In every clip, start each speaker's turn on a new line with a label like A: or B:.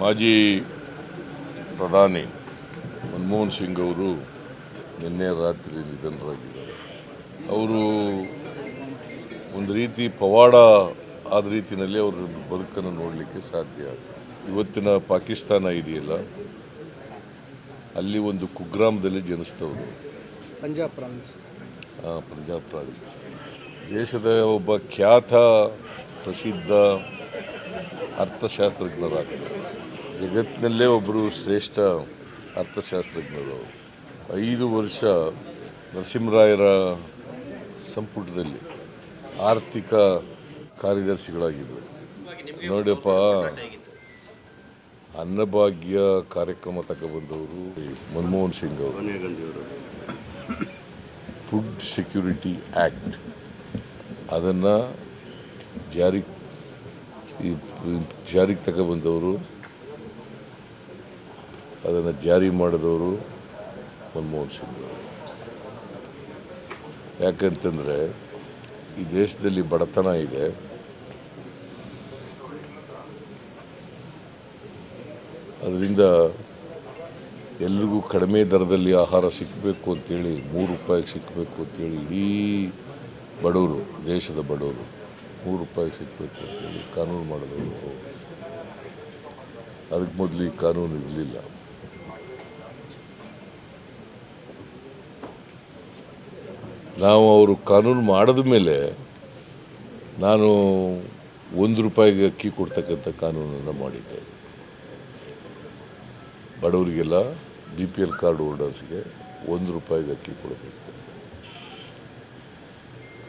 A: ಮಾಜಿ ಪ್ರಧಾನಿ ಮನಮೋಹನ್ ಸಿಂಗ್ ಅವರು ನಿನ್ನೆ ರಾತ್ರಿ ನಿಧನರಾಗಿದ್ದಾರೆ. ಅವರು ಒಂದು ರೀತಿ ಪವಾಡ ಆದ ರೀತಿಯಲ್ಲಿ ಅವರ ಬದುಕನ್ನು ನೋಡಲಿಕ್ಕೆ ಸಾಧ್ಯ. ಇವತ್ತಿನ ಪಾಕಿಸ್ತಾನ ಇದೆಯಲ್ಲ ಅಲ್ಲಿ ಒಂದು ಕುಗ್ರಾಮದಲ್ಲಿ ಜನಿಸ್ತವರು
B: ಪಂಜಾಬ್ ಪ್ರಾವಿನ್ಸ್.
A: ಹಾಂ ಪಂಜಾಬ್ ಪ್ರಾವಿನ್ಸ್. ದೇಶದ ಒಬ್ಬ ಖ್ಯಾತ ಪ್ರಸಿದ್ಧ ಅರ್ಥಶಾಸ್ತ್ರಜ್ಞರಾಗಿದ್ದಾರೆ ಜಗತ್ತಿನಲ್ಲೇ ಒಬ್ಬರು ಶ್ರೇಷ್ಠ ಅರ್ಥಶಾಸ್ತ್ರಜ್ಞರು. ಐದು ವರ್ಷ ನರಸಿಂಹರಾಯರ ಸಂಪುಟದಲ್ಲಿ ಆರ್ಥಿಕ ಕಾರ್ಯದರ್ಶಿಗಳಾಗಿದ್ದರು. ನೋಡಪ್ಪ ಅನ್ನಭಾಗ್ಯ ಕಾರ್ಯಕ್ರಮ ತಗೊಬಂದವರು ಮನಮೋಹನ್ ಸಿಂಗ್ ಅವರು. ಫುಡ್ ಸೆಕ್ಯೂರಿಟಿ ಆ್ಯಕ್ಟ್ ಅದನ್ನು ಜಾರಿ ಜಾರಿಗೆ ತಗೊಬಂದವರು ಅದನ್ನು ಜಾರಿ ಮಾಡಿದವರು ಮನಮೋಹನ್ ಸಿಂಗ್ ಯಾಕಂತಂದರೆ ಈ ದೇಶದಲ್ಲಿ ಬಡತನ ಇದೆ. ಅದರಿಂದ ಎಲ್ರಿಗೂ ಕಡಿಮೆ ದರದಲ್ಲಿ ಆಹಾರ ಸಿಕ್ಕಬೇಕು ಅಂತೇಳಿ, ಮೂರು ರೂಪಾಯಿಗೆ ಸಿಕ್ಕಬೇಕು ಅಂತೇಳಿ ಇಡೀ ಬಡವರು, ದೇಶದ ಬಡವರು ಮೂರು ರೂಪಾಯಿಗೆ ಸಿಕ್ಕಬೇಕು ಅಂತೇಳಿ ಕಾನೂನು ಮಾಡಿದವರು. ಅದಕ್ಕೆ ಮೊದಲು ಈ ಕಾನೂನು ಇರಲಿಲ್ಲ. ನಾವು ಅವರು ಕಾನೂನು ಮಾಡಿದ ಮೇಲೆ ನಾನು ಒಂದು ರೂಪಾಯಿಗೆ ಅಕ್ಕಿ ಕೊಡ್ತಕ್ಕಂಥ ಕಾನೂನನ್ನು ಮಾಡಿದ್ದೆ. ಬಡವರಿಗೆಲ್ಲ ಬಿ ಪಿ ಎಲ್ ಕಾರ್ಡ್ ಹೋಲ್ಡರ್ಸ್ಗೆ ಒಂದು ರೂಪಾಯಿಗೆ ಅಕ್ಕಿ ಕೊಡಬೇಕು.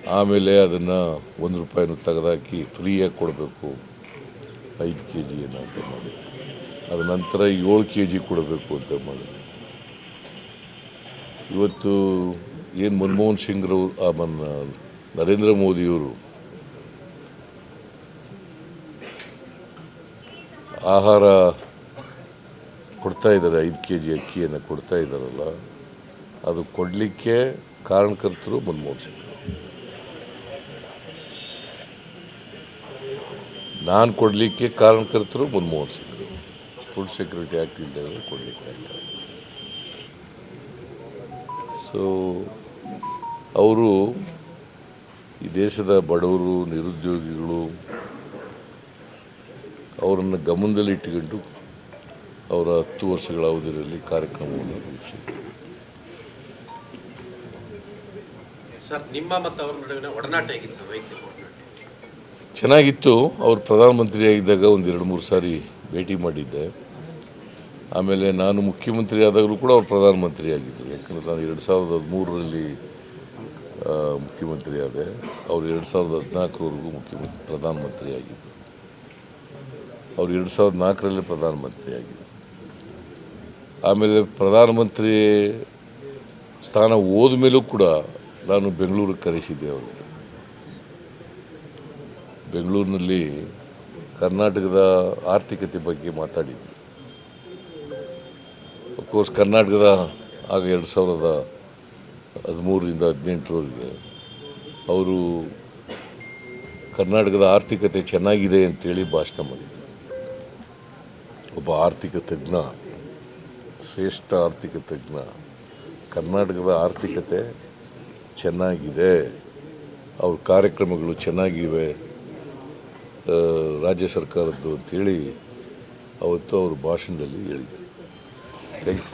A: ಆಮೇಲೆ ಅದನ್ನು ಒಂದು ರೂಪಾಯಿನ ತೆಗೆದಾಕಿ ಫ್ರೀಯಾಗಿ ಕೊಡಬೇಕು. ಐದು ಕೆ ಜಿ ಅಂತ ಮಾಡಿ. ಅದ ನಂತರ ಏಳು ಕೆ ಜಿ ಕೊಡಬೇಕು ಅಂತ ಮಾಡಿದ್ರು. ಇವತ್ತು ಏನು ಮನಮೋಹನ್ ಸಿಂಗ್ರವ್ರು ಆ ಮನ್ನ ನರೇಂದ್ರ ಮೋದಿಯವರು? ಆಹಾರ ಕೊಡ್ತಾ ಇದ್ದಾರೆ, ಐದು ಕೆ ಜಿ ಅಕ್ಕಿಯನ್ನು ಕೊಡ್ತಾ ಇದ್ದಾರಲ್ಲ, ಅದು ಕೊಡಲಿಕ್ಕೆ ಕಾರಣಕರ್ತರು ಮನಮೋಹನ್ ಸಿಂಗ್. ನಾನು ಕೊಡಲಿಕ್ಕೆ ಕಾರಣಕರ್ತರು Manmohan Singh. Food security act ಇಲ್ಲದೆ ಕೊಡಲಿಕ್ಕೆ ಆಯ್ತಾರೆ ಸೊ ಅವರು ಈ ದೇಶದ ಬಡವರು ನಿರುದ್ಯೋಗಿಗಳು ಅವರನ್ನು ಗಮನದಲ್ಲಿ ಇಟ್ಟುಕೊಂಡು ಅವರ ಹತ್ತು ವರ್ಷಗಳ ಅವಧಿಯಲ್ಲಿ ಕಾರ್ಯಕ್ರಮವನ್ನು ರೂಪಿಸಿದರು
C: ಸರ್ ನಿಮ್ಮ ಮತ್ತು ಅವರ ನಡುವಿನ ಒಡನಾಟ ಹೇಗಿತ್ತು ಸರ್ ವೈಯಕ್ತಿಕ
A: ಚೆನ್ನಾಗಿತ್ತು. ಅವರು ಪ್ರಧಾನಮಂತ್ರಿ ಆಗಿದ್ದಾಗ ಒಂದು ಎರಡು ಮೂರು ಸಾರಿ ಭೇಟಿ ಮಾಡಿದ್ದೆ. ಆಮೇಲೆ ನಾನು ಮುಖ್ಯಮಂತ್ರಿ ಆದಾಗಲೂ ಕೂಡ ಅವರು ಪ್ರಧಾನಮಂತ್ರಿ ಆಗಿದ್ದರು ಯಾಕಂದರೆ ನಾನು ಎರಡು ಸಾವಿರದ ಹದಿಮೂರರಲ್ಲಿ ಆ, ಮುಖ್ಯಮಂತ್ರಿ ಆದೆ ಅವರು ಎರಡು ಸಾವಿರದ ಹದಿನಾಲ್ಕರವರೆಗೂ ಮುಖ್ಯಮಂತ್ರಿ ಪ್ರಧಾನಮಂತ್ರಿ ಆಗಿದ್ದರು ಅವ್ರು ಎರಡು ಸಾವಿರದ ನಾಲ್ಕರಲ್ಲಿ ಪ್ರಧಾನಮಂತ್ರಿ ಆಗಿದ್ದರು ಆಮೇಲೆ ಪ್ರಧಾನಮಂತ್ರಿ ಸ್ಥಾನ ಹೋದ ಮೇಲೂ ಕೂಡ ನಾನು ಬೆಂಗಳೂರಿಗೆ ಕರೆಸಿದ್ದೆ ಅವರಿಗೆ. ಬೆಂಗಳೂರಿನಲ್ಲಿ ಕರ್ನಾಟಕದ ಆರ್ಥಿಕತೆ ಬಗ್ಗೆ ಮಾತಾಡಿದ್ವಿ. ಅಫ್ಕೋರ್ಸ್ ಕರ್ನಾಟಕದ ಆಗ ಎರಡು ಸಾವಿರದ ಹದಿಮೂರರಿಂದ ಹದಿನೆಂಟರವರೆಗೆ ಅವರು ಕರ್ನಾಟಕದ ಆರ್ಥಿಕತೆ ಚೆನ್ನಾಗಿದೆ ಅಂತೇಳಿ ಭಾಷಣ ಮಾಡಿದರು. ಒಬ್ಬ ಆರ್ಥಿಕ ತಜ್ಞ, ಶ್ರೇಷ್ಠ ಆರ್ಥಿಕ ತಜ್ಞ, ಕರ್ನಾಟಕದ ಆರ್ಥಿಕತೆ ಚೆನ್ನಾಗಿದೆ, ಅವ್ರ ಕಾರ್ಯಕ್ರಮಗಳು ಚೆನ್ನಾಗಿವೆ ರಾಜ್ಯ ಸರ್ಕಾರದ್ದು ಅಂತೇಳಿ ಅವತ್ತು ಅವ್ರ ಭಾಷಣದಲ್ಲಿ ಹೇಳಿದರು. ಥ್ಯಾಂಕ್